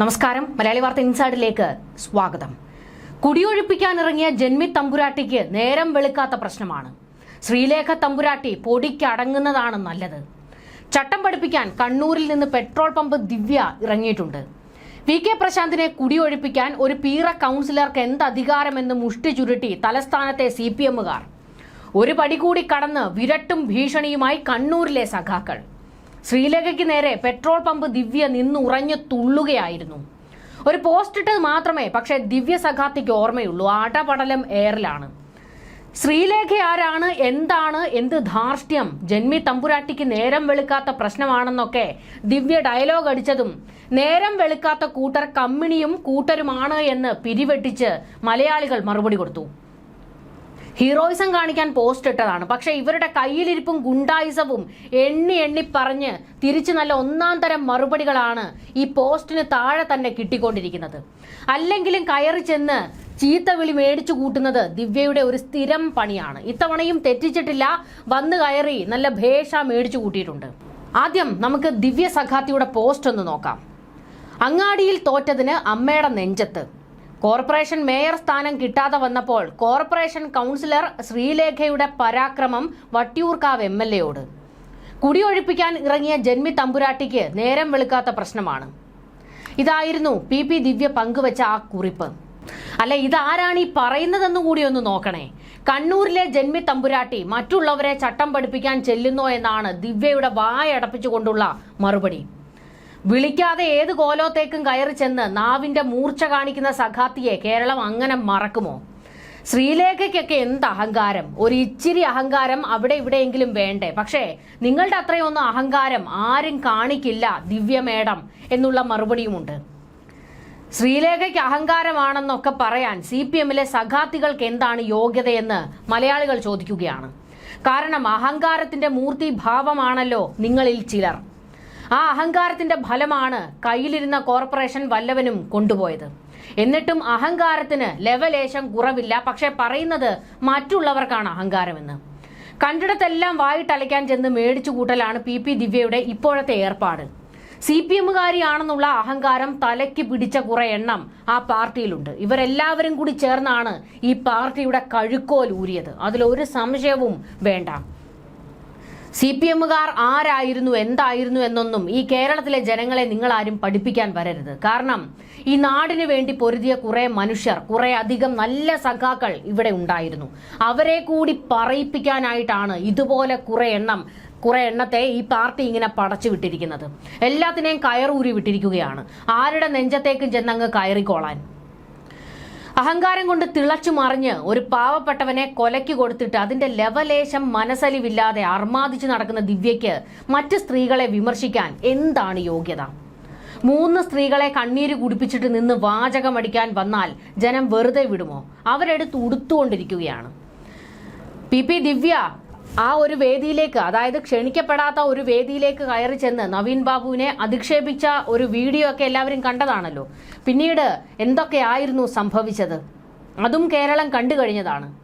നമസ്കാരം. മലയാളി വാർത്ത ഇൻസൈഡിലേക്ക് സ്വാഗതം. കുടിയൊഴിപ്പിക്കാനിറങ്ങിയ ജന്മി തമ്പുരാട്ടിക്ക് നേരം വെളുക്കാത്ത പ്രശ്നമാണ്. ശ്രീലേഖ തമ്പുരാട്ടി പൊടിക്കടങ്ങുന്നതാണ് നല്ലത്. ചട്ടം പഠിപ്പിക്കാൻ കണ്ണൂരിൽ നിന്ന് പെട്രോൾ പമ്പ് ദിവ്യ ഇറങ്ങിയിട്ടുണ്ട്. വി കെ പ്രശാന്തിനെ കുടിയൊഴിപ്പിക്കാൻ ഒരു പീറ കൗൺസിലർക്ക് എന്ത് അധികാരമെന്ന് മുഷ്ടി ചുരുട്ടി തലസ്ഥാനത്തെ സി പി എമ്മുകാർ. ഒരു പടി കൂടി കടന്ന് വിരട്ടും ഭീഷണിയുമായി കണ്ണൂരിലെ സഖാക്കൾ. ശ്രീലേഖയ്ക്ക് നേരെ പെട്രോൾ പമ്പ് ദിവ്യ നിന്നുറഞ്ഞു തുള്ളുകയായിരുന്നു. ഒരു പോസ്റ്റ് ഇട്ടത് മാത്രമേ പക്ഷേ ദിവ്യ സഖാത്തിക്ക് ഓർമ്മയുള്ളൂ. ആടപടലം എയറിലാണ്. ശ്രീലേഖ ആരാണ് എന്താണ് എന്ത് ധാർഷ്ട്യം ജന്മി തമ്പുരാട്ടിക്ക് നേരം വെളുക്കാത്ത പ്രശ്നമാണെന്നൊക്കെ ദിവ്യ ഡയലോഗ് അടിച്ചതും നേരം വെളുക്കാത്ത കൂട്ടർ കമ്മിണിയും കൂട്ടരുമാണ് എന്ന് പിരിവെട്ടിച്ച് മലയാളികൾ മറുപടി കൊടുത്തു. ഹീറോയിസം കാണിക്കാൻ പോസ്റ്റ് ഇട്ടതാണ്. പക്ഷെ ഇവരുടെ കയ്യിലിരിപ്പും ഗുണ്ടായിസവും എണ്ണി എണ്ണി പറഞ്ഞ് തിരിച്ചു നല്ല ഒന്നാം തരം മറുപടികളാണ് ഈ പോസ്റ്റിന് താഴെ തന്നെ കിട്ടിക്കൊണ്ടിരിക്കുന്നത്. അല്ലെങ്കിലും കയറി ചെന്ന് ചീത്ത വിളി മേടിച്ചു കൂട്ടുന്നത് ദിവ്യയുടെ ഒരു സ്ഥിരം പണിയാണ്. ഇത്തവണയും തെറ്റിച്ചിട്ടില്ല. വന്നു കയറി നല്ല ഭേഷ മേടിച്ചു കൂട്ടിയിട്ടുണ്ട്. ആദ്യം നമുക്ക് ദിവ്യ സഖാത്തിയുടെ പോസ്റ്റ് ഒന്ന് നോക്കാം. അങ്ങാടിയിൽ തോറ്റതിന് അമ്മയുടെ നെഞ്ചത്ത്. കോർപ്പറേഷൻ മേയർ സ്ഥാനം കിട്ടാതെ വന്നപ്പോൾ കോർപ്പറേഷൻ കൗൺസിലർ ശ്രീലേഖയുടെ പരാക്രമം വട്ടിയൂർക്കാവ് എം എൽ എയോട്. കുടിയൊഴിപ്പിക്കാൻ ഇറങ്ങിയ ജന്മി തമ്പുരാട്ടിക്ക് നേരം വെളുക്കാത്ത പ്രശ്നമാണ്. ഇതായിരുന്നു പി പി ദിവ്യ പങ്കുവച്ച ആ കുറിപ്പ്. അല്ല ഇതാരാണ് ഈ പറയുന്നതെന്ന് കൂടി ഒന്ന് നോക്കണേ. കണ്ണൂരിലെ ജന്മി തമ്പുരാട്ടി മറ്റുള്ളവരെ ചട്ടം പഠിപ്പിക്കാൻ ചെല്ലുന്നോ എന്നാണ് ദിവ്യയുടെ വായടപ്പിച്ചുകൊണ്ടുള്ള മറുപടി. വിളിക്കാതെ ഏത് കോലോത്തേക്കും കയറി ചെന്ന് നാവിന്റെ മൂർച്ച കാണിക്കുന്ന സഖാത്തിയെ കേരളം അങ്ങനെ മറക്കുമോ? ശ്രീലേഖയ്ക്കൊക്കെ എന്ത് അഹങ്കാരം? ഒരു ഇച്ചിരി അഹങ്കാരം അവിടെ ഇവിടെയെങ്കിലും വേണ്ടേ? പക്ഷേ നിങ്ങളുടെ അത്രയൊന്നും അഹങ്കാരം ആരും കാണിക്കില്ല ദിവ്യമേടം എന്നുള്ള മറുപടിയുമുണ്ട്. ശ്രീലേഖയ്ക്ക് അഹങ്കാരമാണെന്നൊക്കെ പറയാൻ സി പി എമ്മിലെ സഖാത്തികൾക്ക് എന്താണ് യോഗ്യതയെന്ന് മലയാളികൾ ചോദിക്കുകയാണ്. കാരണം അഹങ്കാരത്തിന്റെ മൂർത്തി ഭാവമാണല്ലോ നിങ്ങളിൽ ചിലർ. ആ അഹങ്കാരത്തിന്റെ ഫലമാണ് കയ്യിലിരുന്ന കോർപ്പറേഷൻ വല്ലവനും കൊണ്ടുപോയത്. എന്നിട്ടും അഹങ്കാരത്തിന് ലെവലേശം കുറവില്ല. പക്ഷെ പറയുന്നത് മറ്റുള്ളവർക്കാണ് അഹങ്കാരമെന്ന്. കണ്ടിടത്തെല്ലാം വായിട്ടലയ്ക്കാൻ ചെന്ന് മേടിച്ചു കൂട്ടലാണ് പി പി ദിവ്യയുടെ ഇപ്പോഴത്തെ ഏർപ്പാട്. സി പി എമ്മുകാരിയാണെന്നുള്ള അഹങ്കാരം തലയ്ക്ക് പിടിച്ച കുറെ എണ്ണം ആ പാർട്ടിയിലുണ്ട്. ഇവരെല്ലാവരും കൂടി ചേർന്നാണ് ഈ പാർട്ടിയുടെ കഴുക്കോൽ ഊരിയത് അതിലൊരു സംശയവും വേണ്ട. സി പി എമ്മുകാർ ആരായിരുന്നു എന്തായിരുന്നു എന്നൊന്നും ഈ കേരളത്തിലെ ജനങ്ങളെ നിങ്ങൾ ആരും പഠിപ്പിക്കാൻ വരരുത്. കാരണം ഈ നാടിന് വേണ്ടി പൊരുതിയ കുറെ മനുഷ്യർ കുറെ അധികം നല്ല സഖാക്കൾ ഇവിടെ ഉണ്ടായിരുന്നു. അവരെ കൂടി പറയിപ്പിക്കാനായിട്ടാണ് ഇതുപോലെ കുറെ എണ്ണം കുറെ എണ്ണത്തെ ഈ പാർട്ടി ഇങ്ങനെ പടച്ചു വിട്ടിരിക്കുന്നത്. എല്ലാത്തിനെയും കയറൂരി വിട്ടിരിക്കുകയാണ്. ആരുടെ നെഞ്ചത്തേക്കും ചെന്നങ്ങ് കയറിക്കോളാൻ? അഹങ്കാരം കൊണ്ട് തിളച്ചു മറിഞ്ഞ് ഒരു പാവപ്പെട്ടവനെ കൊലയ്ക്ക് കൊടുത്തിട്ട് അതിന്റെ ലവലേശം മനസ്സലിവില്ലാതെ അർമാദിച്ചു നടക്കുന്ന ദിവ്യയ്ക്ക് മറ്റ് സ്ത്രീകളെ വിമർശിക്കാൻ എന്താണ് യോഗ്യത? മൂന്ന് സ്ത്രീകളെ കണ്ണീര് കുടിപ്പിച്ചിട്ട് നിന്ന് വാചകമടിക്കാൻ വന്നാൽ ജനം വെറുതെ വിടുമോ? അവരെടുത്ത് ഉടുത്തുകൊണ്ടിരിക്കുകയാണ്. പി പി ദിവ്യ ആ ഒരു വേദിയിലേക്ക് അതായത് ക്ഷണിക്കപ്പെടാത്ത ഒരു വേദിയിലേക്ക് കയറി ചെന്ന് നവീൻ ബാബുവിനെ അധിക്ഷേപിച്ച ഒരു വീഡിയോ ഒക്കെ എല്ലാവരും കണ്ടതാണല്ലോ. പിന്നീട് എന്തൊക്കെയായിരുന്നു സംഭവിച്ചത്? അതും കേരളം കണ്ടു കഴിഞ്ഞതാണ്.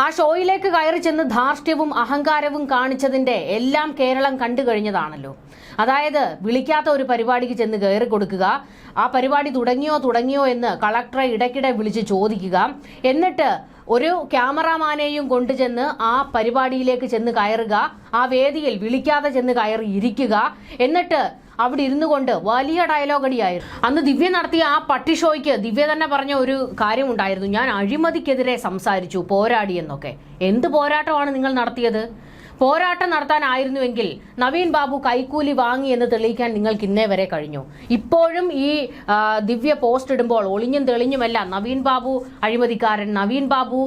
ആ ഷോയിലേക്ക് കയറി ചെന്ന് ധാർഷ്ട്യവും അഹങ്കാരവും കാണിച്ചതിന്റെ എല്ലാം കേരളം കണ്ടു കഴിഞ്ഞതാണല്ലോ. അതായത് വിളിക്കാത്ത ഒരു പരിപാടിക്ക് ചെന്ന് കയറി കൊടുക്കുക ആ പരിപാടി തുടങ്ങിയോ തുടങ്ങിയോ എന്ന് കളക്ടറെ ഇടയ്ക്കിടെ വിളിച്ച് ചോദിക്കുക. എന്നിട്ട് ഒരു ക്യാമറാമാനെയും കൊണ്ടു കൊണ്ടുചെന്ന് ആ പരിപാടിയിലേക്ക് ചെന്ന് കയറുക ആ വേദിയിൽ വിളിക്കാതെ ചെന്ന് കയറി ഇരിക്കുക. എന്നിട്ട് അവിടെ ഇരുന്നു കൊണ്ട് വലിയ ഡയലോഗ് അടിയായിരുന്നു. അന്ന് ദിവ്യ നടത്തിയ ആ പട്ടി ഷോയ്ക്ക് ദിവ്യ തന്നെ പറഞ്ഞ ഒരു കാര്യമുണ്ടായിരുന്നു ഞാൻ അഴിമതിക്കെതിരെ സംസാരിച്ചു പോരാടിയെന്നൊക്കെ എന്ത് പോരാട്ടമാണ് നിങ്ങൾ നടത്തിയത്? പോരാട്ടം നടത്താനായിരുന്നുവെങ്കിൽ നവീൻ ബാബു കൈക്കൂലി വാങ്ങി എന്ന് തെളിയിക്കാൻ നിങ്ങൾക്ക് ഇന്നേ വരെ കഴിഞ്ഞു. ഇപ്പോഴും ഈ ദിവ്യ പോസ്റ്റ് ഇടുമ്പോൾ ഒളിഞ്ഞും തെളിഞ്ഞുമല്ല നവീൻ ബാബു അഴിമതിക്കാരൻ നവീൻ ബാബു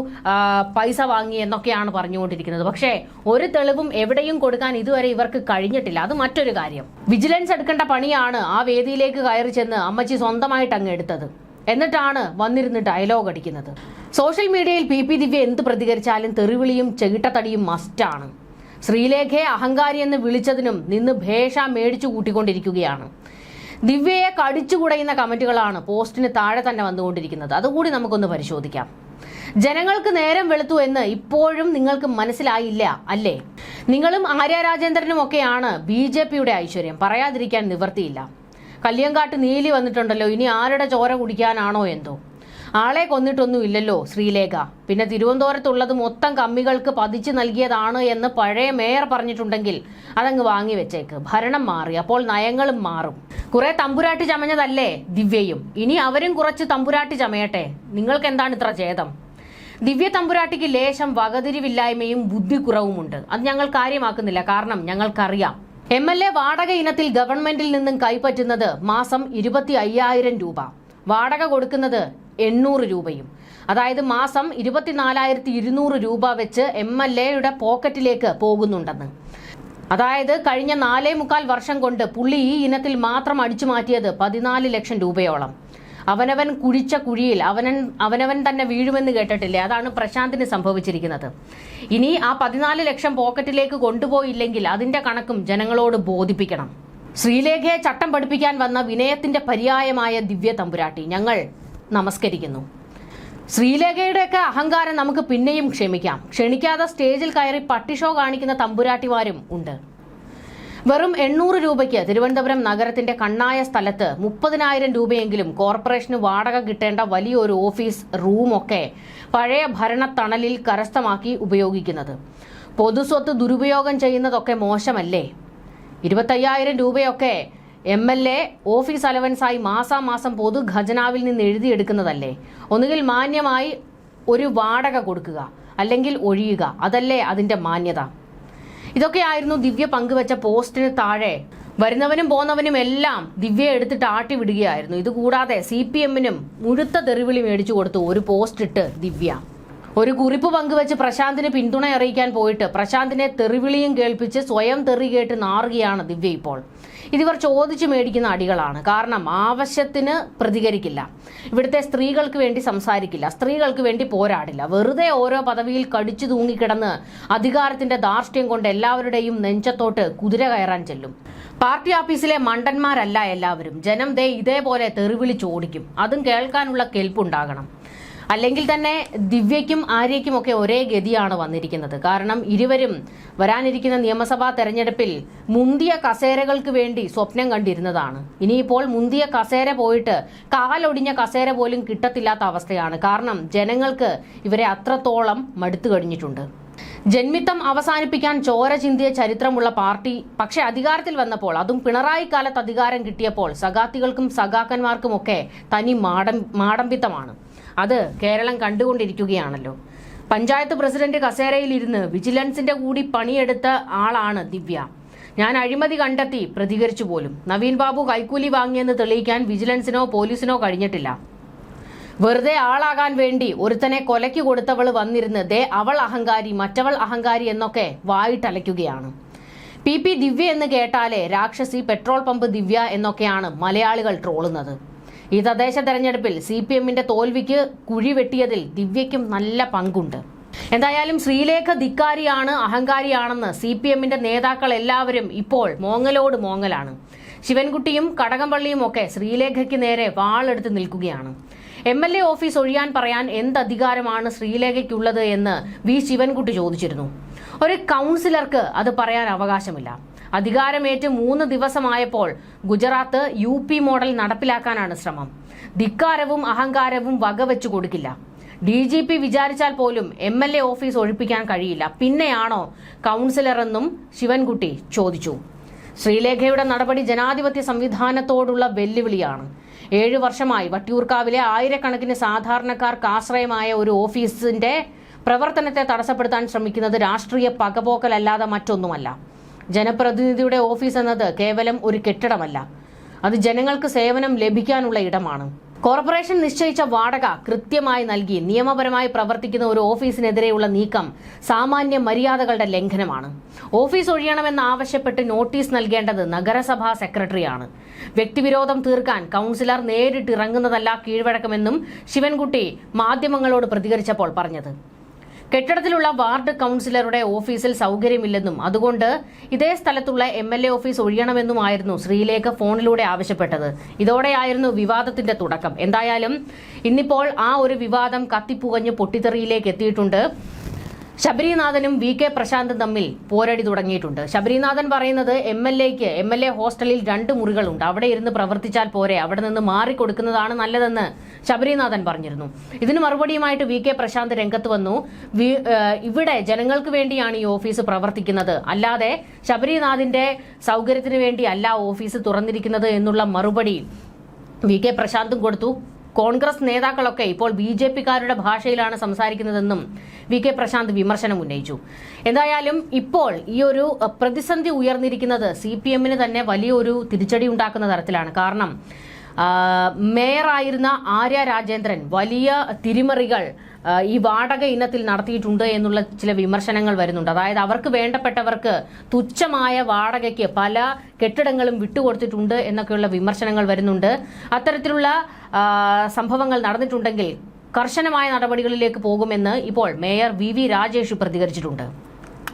പൈസ വാങ്ങി എന്നൊക്കെയാണ് പറഞ്ഞുകൊണ്ടിരിക്കുന്നത്. പക്ഷേ ഒരു തെളിവും എവിടെയും കൊടുക്കാൻ ഇതുവരെ ഇവർക്ക് കഴിഞ്ഞിട്ടില്ല. അത് മറ്റൊരു കാര്യം. വിജിലൻസ് എടുക്കേണ്ട പണിയാണ് ആ വേദിയിലേക്ക് കയറി ചെന്ന് അമ്മച്ചി സ്വന്തമായിട്ട് അങ്ങ് എടുത്തത്. എന്നിട്ടാണ് വന്നിരുന്ന് ഡയലോഗ് അടിക്കുന്നത്. സോഷ്യൽ മീഡിയയിൽ പി പി ദിവ്യ എന്ത് പ്രതികരിച്ചാലും തെറിവിളിയും ചെകിട്ടത്തടിയും മസ്റ്റാണ്. ശ്രീലേഖയെ അഹങ്കാരി എന്ന് വിളിച്ചതിനും നിന്ന് ഭേഷ മേടിച്ചു കൂട്ടിക്കൊണ്ടിരിക്കുകയാണ്. ദിവ്യയെ കടിച്ചുകുടയുന്ന കമന്റുകളാണ് പോസ്റ്റിന് താഴെ തന്നെ വന്നുകൊണ്ടിരിക്കുന്നത്. അതുകൂടി നമുക്കൊന്ന് പരിശോധിക്കാം. ജനങ്ങൾക്ക് നേരം വെളുത്തു എന്ന് ഇപ്പോഴും നിങ്ങൾക്ക് മനസ്സിലായില്ല അല്ലേ? നിങ്ങളും ആര്യ രാജേന്ദ്രനും ഒക്കെയാണ് ബി ജെ പിയുടെ ഐശ്വര്യം. പറയാതിരിക്കാൻ നിവർത്തിയില്ല. കല്യങ്കാട്ട് നീലി വന്നിട്ടുണ്ടല്ലോ. ഇനി ആരുടെ ചോര കുടിക്കാനാണോ എന്തോ? ആളെ കൊന്നിട്ടൊന്നും ഇല്ലല്ലോ ശ്രീലേഖ. പിന്നെ തിരുവനന്തപുരത്തുള്ളത് മൊത്തം കമ്മികൾക്ക് പതിച്ചു നൽകിയതാണ് എന്ന് പഴയ മേയർ പറഞ്ഞിട്ടുണ്ടെങ്കിൽ അതങ്ങ് വാങ്ങി വെച്ചേക്ക്. ഭരണം മാറി അപ്പോൾ നയങ്ങളും മാറും. കുറെ തമ്പുരാട്ടി ചമഞ്ഞതല്ലേ ദിവ്യയും? ഇനി അവരും കുറച്ച് തമ്പുരാട്ടി ചമയട്ടെ. നിങ്ങൾക്ക് എന്താണ് ഇത്ര ഛേദം? ദിവ്യ തമ്പുരാട്ടിക്ക് ലേശം വകതിരിവില്ലായ്മയും ബുദ്ധിക്കുറവുമുണ്ട്. അത് ഞങ്ങൾ കാര്യമാക്കുന്നില്ല. കാരണം ഞങ്ങൾക്കറിയാം. എം എൽ എ വാടക ഇനത്തിൽ ഗവൺമെന്റിൽ നിന്നും കൈപ്പറ്റുന്നത് മാസം ഇരുപത്തി അയ്യായിരം രൂപ. വാടക കൊടുക്കുന്നത് എണ്ണൂറ് രൂപയും. അതായത് മാസം ഇരുപത്തിനാലായിരത്തി ഇരുന്നൂറ് രൂപ വെച്ച് എം എൽ എയുടെ പോക്കറ്റിലേക്ക് പോകുന്നുണ്ടെന്ന്. അതായത് കഴിഞ്ഞ നാലേ മുക്കാൽ വർഷം കൊണ്ട് പുള്ളി ഈ ഇനത്തിൽ മാത്രം അടിച്ചു മാറ്റിയത് പതിനാല് ലക്ഷം രൂപയോളം. അവനവൻ കുഴിച്ച കുഴിയിൽ അവനൻ അവനവൻ തന്നെ വീഴുമെന്ന് കേട്ടിട്ടില്ലേ? അതാണ് പ്രശാന്തിന് സംഭവിച്ചിരിക്കുന്നത്. ഇനി ആ പതിനാല് ലക്ഷം പോക്കറ്റിലേക്ക് കൊണ്ടുപോയില്ലെങ്കിൽ അതിന്റെ കണക്കും ജനങ്ങളോട് ബോധിപ്പിക്കണം. ശ്രീലേഖയെ ചട്ടം പഠിപ്പിക്കാൻ വന്ന വിനയത്തിന്റെ പര്യായമായ ദിവ്യ തമ്പുരാട്ടി. ഞങ്ങൾ നമസ്കരിക്കുന്നു. ശ്രീലേഖയുടെയൊക്കെ അഹങ്കാരം നമുക്ക് പിന്നെയും ക്ഷമിക്കാം. ക്ഷണിക്കാതെ സ്റ്റേജിൽ കയറി പട്ടിഷോ കാണിക്കുന്ന തമ്പുരാട്ടിമാരും ഉണ്ട്. വെറും എണ്ണൂറ് രൂപയ്ക്ക് തിരുവനന്തപുരം നഗരത്തിന്റെ കണ്ണായ സ്ഥലത്ത് മുപ്പതിനായിരം രൂപയെങ്കിലും കോർപ്പറേഷന് വാടക കിട്ടേണ്ട വലിയൊരു ഓഫീസ് റൂമൊക്കെ പഴയ ഭരണത്തണലിൽ കരസ്ഥമാക്കി ഉപയോഗിക്കുന്നത്. പൊതുസ്വത്ത് ദുരുപയോഗം ചെയ്യുന്നതൊക്കെ മോശമല്ലേ? ഇരുപത്തയ്യായിരം രൂപയൊക്കെ എം എൽ എ ഓഫീസ് അലവൻസായി മാസാമാസം പൊതു ഖജനാവിൽ നിന്ന് എഴുതിയെടുക്കുന്നതല്ലേ? ഒന്നുകിൽ മാന്യമായി ഒരു വാടക കൊടുക്കുക അല്ലെങ്കിൽ ഒഴിയുക. അതല്ലേ അതിന്റെ മാന്യത. ഇതൊക്കെയായിരുന്നു ദിവ്യ പങ്കുവച്ച പോസ്റ്റിന് താഴെ. വരുന്നവനും പോന്നവനും എല്ലാം ദിവ്യ എടുത്തിട്ട് ആട്ടി വിടുകയായിരുന്നു. ഇതുകൂടാതെ സി പി എമ്മിനും മുഴുത്ത തെറിവിളി മേടിച്ചു കൊടുത്തു ഒരു പോസ്റ്റ് ഇട്ട് ദിവ്യ. ഒരു കുറിപ്പ് പങ്കുവച്ച് പ്രശാന്തിന് പിന്തുണ അറിയിക്കാൻ പോയിട്ട് പ്രശാന്തിനെ തെറിവിളിയും കേൾപ്പിച്ച് സ്വയം തെറി കേട്ട് നാറുകയാണ് ദിവ്യ ഇപ്പോൾ. ഇതിവർ ചോദിച്ചു മേടിക്കുന്ന അടികളാണ്. കാരണം ആവശ്യത്തിന് പ്രതികരിക്കില്ല. ഇവിടുത്തെ സ്ത്രീകൾക്ക് വേണ്ടി സംസാരിക്കില്ല. സ്ത്രീകൾക്ക് വേണ്ടി പോരാടില്ല. വെറുതെ ഓരോ പദവിയിൽ കടിച്ചു തൂങ്ങിക്കിടന്ന് അധികാരത്തിന്റെ ധാർഷ്ട്യം കൊണ്ട് എല്ലാവരുടെയും നെഞ്ചത്തോട്ട് കുതിര കയറാൻ ചെല്ലും. പാർട്ടി ഓഫീസിലെ മണ്ടന്മാരല്ല എല്ലാവരും. ജനം ദേ ഇതേപോലെ തെറിവിളിച്ചോടിക്കും. അതും കേൾക്കാനുള്ള കെൽപ്പുണ്ടാകണം. അല്ലെങ്കിൽ തന്നെ ദിവ്യയ്ക്കും ആര്യയ്ക്കും ഒക്കെ ഒരേ ഗതിയാണ് വന്നിരിക്കുന്നത്. കാരണം ഇരുവരും വരാനിരിക്കുന്ന നിയമസഭാ തെരഞ്ഞെടുപ്പിൽ മുന്തിയ കസേരകൾക്ക് വേണ്ടി സ്വപ്നം കണ്ടിരുന്നതാണ്. ഇനിയിപ്പോൾ മുന്തിയ കസേര പോയിട്ട് കാലൊടിഞ്ഞ കസേര പോലും കിട്ടത്തില്ലാത്ത അവസ്ഥയാണ്. കാരണം ജനങ്ങൾക്ക് ഇവരെ അത്രത്തോളം മടുത്തു കഴിഞ്ഞിട്ടുണ്ട്. ജന്മിത്തം അവസാനിപ്പിക്കാൻ ചോര ചിന്തിയ ചരിത്രമുള്ള പാർട്ടി പക്ഷെ അധികാരത്തിൽ വന്നപ്പോൾ അതും പിണറായി കാലത്ത് അധികാരം കിട്ടിയപ്പോൾ സഖാത്തികൾക്കും സഖാക്കന്മാർക്കുമൊക്കെ തനി മാടം മാടമ്പിത്തമാണ്. അത് കേരളം കണ്ടുകൊണ്ടിരിക്കുകയാണല്ലോ. പഞ്ചായത്ത് പ്രസിഡന്റ് കസേരയിലിരുന്ന് വിജിലൻസിന്റെ കൂടി പണിയെടുത്ത ആളാണ് ദിവ്യ. ഞാൻ അഴിമതി കണ്ടെത്തി പ്രതികരിച്ചു പോലും. നവീൻ ബാബു കൈക്കൂലി വാങ്ങിയെന്ന് തെളിയിക്കാൻ വിജിലൻസിനോ പോലീസിനോ കഴിഞ്ഞിട്ടില്ല. വെറുതെ ആളാകാൻ വേണ്ടി ഒരുത്തനെ കൊലയ്ക്ക് കൊടുത്തവൾ വന്നിരുന്ന് ദേ അവൾ അഹങ്കാരി മറ്റവൾ അഹങ്കാരി എന്നൊക്കെ വായിട്ടലയ്ക്കുകയാണ്. പി പി ദിവ്യ എന്ന് കേട്ടാലേ രാക്ഷസി പെട്രോൾ പമ്പ് ദിവ്യ എന്നൊക്കെയാണ് മലയാളികൾ ട്രോളുന്നത്. ഈ തദ്ദേശ തെരഞ്ഞെടുപ്പിൽ സി പി എമ്മിന്റെ തോൽവിക്ക് കുഴി വെട്ടിയതിൽ ദിവ്യയ്ക്കും നല്ല പങ്കുണ്ട്. എന്തായാലും ശ്രീലേഖ ധിക്കാരിയാണ് അഹങ്കാരിയാണെന്ന് സി പി എമ്മിന്റെ നേതാക്കൾ എല്ലാവരും ഇപ്പോൾ മോങ്ങലോട് മോങ്ങലാണ്. ശിവൻകുട്ടിയും കടകംപള്ളിയും ഒക്കെ ശ്രീലേഖയ്ക്ക് നേരെ വാളെടുത്ത് നിൽക്കുകയാണ്. എം എൽ എ ഓഫീസ് ഒഴിയാൻ പറയാൻ എന്ത് അധികാരമാണ് ശ്രീലേഖയ്ക്കുള്ളത് എന്ന് വി ശിവൻകുട്ടി ചോദിച്ചിരുന്നു. ഒരു കൗൺസിലർക്ക് അത് പറയാൻ അവകാശമില്ല. അധികാരമേറ്റ് മൂന്ന് ദിവസമായപ്പോൾ ഗുജറാത്ത് യു പി മോഡൽ നടപ്പിലാക്കാനാണ് ശ്രമം. ധിക്കാരവും അഹങ്കാരവും വകവെച്ചു കൊടുക്കില്ല. ഡി ജി പി വിചാരിച്ചാൽ പോലും എം എൽ എ ഓഫീസ് ഒഴിപ്പിക്കാൻ കഴിയില്ല. പിന്നെയാണോ കൗൺസിലർ എന്നും ശിവൻകുട്ടി ചോദിച്ചു. ശ്രീലേഖയുടെ നടപടി ജനാധിപത്യ സംവിധാനത്തോടുള്ള വെല്ലുവിളിയാണ്. ഏഴു വർഷമായി വട്ടിയൂർക്കാവിലെ ആയിരക്കണക്കിന് സാധാരണക്കാർക്ക് ആശ്രയമായ ഒരു ഓഫീസിന്റെ പ്രവർത്തനത്തെ തടസ്സപ്പെടുത്താൻ ശ്രമിക്കുന്നത് രാഷ്ട്രീയ പകപോക്കലല്ലാതെ മറ്റൊന്നുമല്ല. ജനപ്രതിനിധിയുടെ ഓഫീസ് എന്നത് കേവലം ഒരു കെട്ടിടമല്ല. അത് ജനങ്ങൾക്ക് സേവനം ലഭിക്കാനുള്ള ഇടമാണ്. കോർപ്പറേഷൻ നിശ്ചയിച്ച വാടക കൃത്യമായി നൽകി നിയമപരമായി പ്രവർത്തിക്കുന്ന ഒരു ഓഫീസിനെതിരെയുള്ള നീക്കം സാമാന്യ മര്യാദകളുടെ ലംഘനമാണ്. ഓഫീസ് ഒഴിയണമെന്ന് ആവശ്യപ്പെട്ട് നോട്ടീസ് നൽകേണ്ടത് നഗരസഭാ സെക്രട്ടറിയാണ്. വ്യക്തിവിരോധം തീർക്കാൻ കൗൺസിലർ നേരിട്ട് ഇറങ്ങുന്നതല്ല കീഴ്വഴക്കമെന്നും ശിവൻകുട്ടി മാധ്യമങ്ങളോട് പ്രതികരിച്ചപ്പോൾ പറഞ്ഞത്. കെട്ടിടത്തിലുള്ള വാർഡ് കൌൺസിലറുടെ ഓഫീസിൽ സൗകര്യമില്ലെന്നും അതുകൊണ്ട് ഇതേ സ്ഥലത്തുള്ള എം എൽ എ ഓഫീസ് ഒഴിയണമെന്നുമായിരുന്നു ശ്രീലേഖ ഫോണിലൂടെ ആവശ്യപ്പെട്ടത്. ഇതോടെയായിരുന്നു വിവാദത്തിന്റെ തുടക്കം. എന്തായാലും ഇന്നിപ്പോൾ ആ ഒരു വിവാദം കത്തിപ്പുകഞ്ഞ് പൊട്ടിത്തെറിയിലേക്ക് എത്തിയിട്ടുണ്ട്. ശബരിനാഥനും വി കെ പ്രശാന്തും തമ്മിൽ പോരടി തുടങ്ങിയിട്ടുണ്ട്. ശബരിനാഥൻ പറയുന്നത് എം എൽ എക്ക് എം എൽ എ ഹോസ്റ്റലിൽ രണ്ട് മുറികളുണ്ട്. അവിടെ ഇരുന്ന് പ്രവർത്തിച്ചാൽ പോരെ. അവിടെ നിന്ന് മാറിക്കൊടുക്കുന്നതാണ് നല്ലതെന്ന് ശബരിനാഥൻ പറഞ്ഞിരുന്നു. ഇതിന് മറുപടിയുമായിട്ട് വി കെ പ്രശാന്ത് രംഗത്ത് വന്നു. ഇവിടെ ജനങ്ങൾക്ക് വേണ്ടിയാണ് ഈ ഓഫീസ് പ്രവർത്തിക്കുന്നത്. അല്ലാതെ ശബരിനാഥിന്റെ സൗകര്യത്തിന് വേണ്ടി അല്ല ഓഫീസ് തുറന്നിരിക്കുന്നത് എന്നുള്ള മറുപടി വി കെ പ്രശാന്തും കൊടുത്തു. കോൺഗ്രസ് നേതാക്കളൊക്കെ ഇപ്പോൾ ബി ജെ പിക്കാരുടെ ഭാഷയിലാണ് സംസാരിക്കുന്നതെന്നും വി കെ പ്രശാന്ത് വിമർശനം ഉന്നയിച്ചു. എന്തായാലും ഇപ്പോൾ ഈ ഒരു പ്രതിസന്ധി ഉയർന്നിരിക്കുന്നത് സി പി എമ്മിന് തന്നെ വലിയൊരു തിരിച്ചടി ഉണ്ടാക്കുന്ന തരത്തിലാണ്. കാരണം മേയറായിരുന്ന ആര്യ രാജേന്ദ്രൻ വലിയ തിരിമറികൾ ഈ വാടക ഇനത്തിൽ നടത്തിയിട്ടുണ്ട് എന്നുള്ള ചില വിമർശനങ്ങൾ വരുന്നുണ്ട്. അതായത് അവർക്ക് വേണ്ടപ്പെട്ടവർക്ക് തുച്ഛമായ വാടകയ്ക്ക് പല കെട്ടിടങ്ങളും വിട്ടുകൊടുത്തിട്ടുണ്ട് എന്നൊക്കെയുള്ള വിമർശനങ്ങൾ വരുന്നുണ്ട്. അത്തരത്തിലുള്ള സംഭവങ്ങൾ നടന്നിട്ടുണ്ടെങ്കിൽ കർശനമായ നടപടികളിലേക്ക് പോകുമെന്ന് ഇപ്പോൾ മേയർ വി വി രാജേഷ് പ്രതികരിച്ചിട്ടുണ്ട്.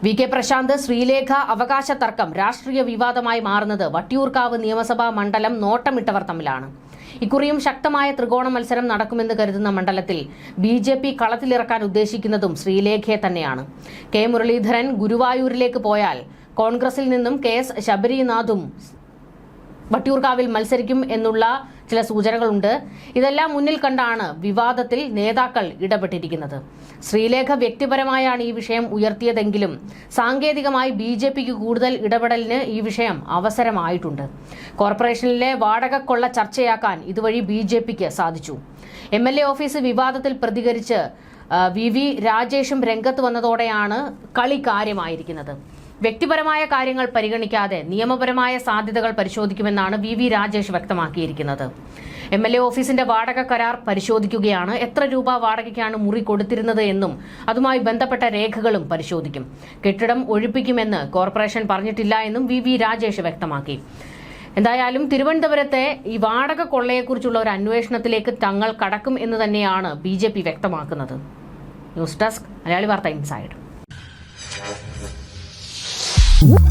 വി കെ പ്രശാന്ത് ശ്രീലേഖ അവകാശ തർക്കം രാഷ്ട്രീയ വിവാദമായി മാറുന്നത് വട്ടിയൂർക്കാവ് നിയമസഭാ മണ്ഡലം നോട്ടമിട്ടവർ തമ്മിലാണ്. ഇക്കുറിയും ശക്തമായ ത്രികോണ മത്സരം നടക്കുമെന്ന് കരുതുന്ന മണ്ഡലത്തിൽ ബി ജെ പി കളത്തിലിറക്കാൻ ഉദ്ദേശിക്കുന്നതും ശ്രീലേഖയെ തന്നെയാണ്. കെ മുരളീധരൻ ഗുരുവായൂരിലേക്ക് പോയാൽ കോൺഗ്രസിൽ നിന്നും കെ എസ് ശബരിനാഥും വട്ടിയൂർക്കാവിൽ മത്സരിക്കും എന്നുള്ള ചില സൂചനകളുണ്ട്. ഇതെല്ലാം മുന്നിൽ കണ്ടാണ് വിവാദത്തിൽ നേതാക്കൾ ഇടപെട്ടിരിക്കുന്നത്. ശ്രീലേഖ വ്യക്തിപരമായാണ് ഈ വിഷയം ഉയർത്തിയതെങ്കിലും സാങ്കേതികമായി ബി ജെ പിക്ക് കൂടുതൽ ഇടപെടലിന് ഈ വിഷയം അവസരമായിട്ടുണ്ട്. കോർപ്പറേഷനിലെ വാടക കൊള്ള ചർച്ചയാക്കാൻ ഇതുവഴി ബി ജെ പിക്ക് സാധിച്ചു. എം എൽ എ ഓഫീസ് വിവാദത്തിൽ പ്രതികരിച്ച് വി വി രാജേഷും രംഗത്ത് വന്നതോടെയാണ് കളി കാര്യമായിരിക്കുന്നത്. വ്യക്തിപരമായ കാര്യങ്ങൾ പരിഗണിക്കാതെ നിയമപരമായ സാധ്യതകൾ പരിശോധിക്കുമെന്നാണ് വി വി രാജേഷ് വ്യക്തമാക്കിയിരിക്കുന്നത്. എം എൽ എ ഓഫീസിന്റെ വാടക കരാർ പരിശോധിക്കുകയാണ്. എത്ര രൂപ വാടകയ്ക്കാണ് മുറി കൊടുത്തിരുന്നത് എന്നും അതുമായി ബന്ധപ്പെട്ട രേഖകളും പരിശോധിക്കും. കെട്ടിടം ഒഴിപ്പിക്കുമെന്ന് കോർപ്പറേഷൻ പറഞ്ഞിട്ടില്ല എന്നും വി വി രാജേഷ് വ്യക്തമാക്കി. എന്തായാലും തിരുവനന്തപുരത്തെ ഈ വാടക കൊള്ളയെക്കുറിച്ചുള്ള ഒരു അന്വേഷണത്തിലേക്ക് തങ്ങൾ കടക്കും എന്ന് തന്നെയാണ് ബി വ്യക്തമാക്കുന്നത്. ന്യൂസ് ഡെസ്ക് മലയാളി വാർത്ത ഇൻസൈഡ്. Whoop.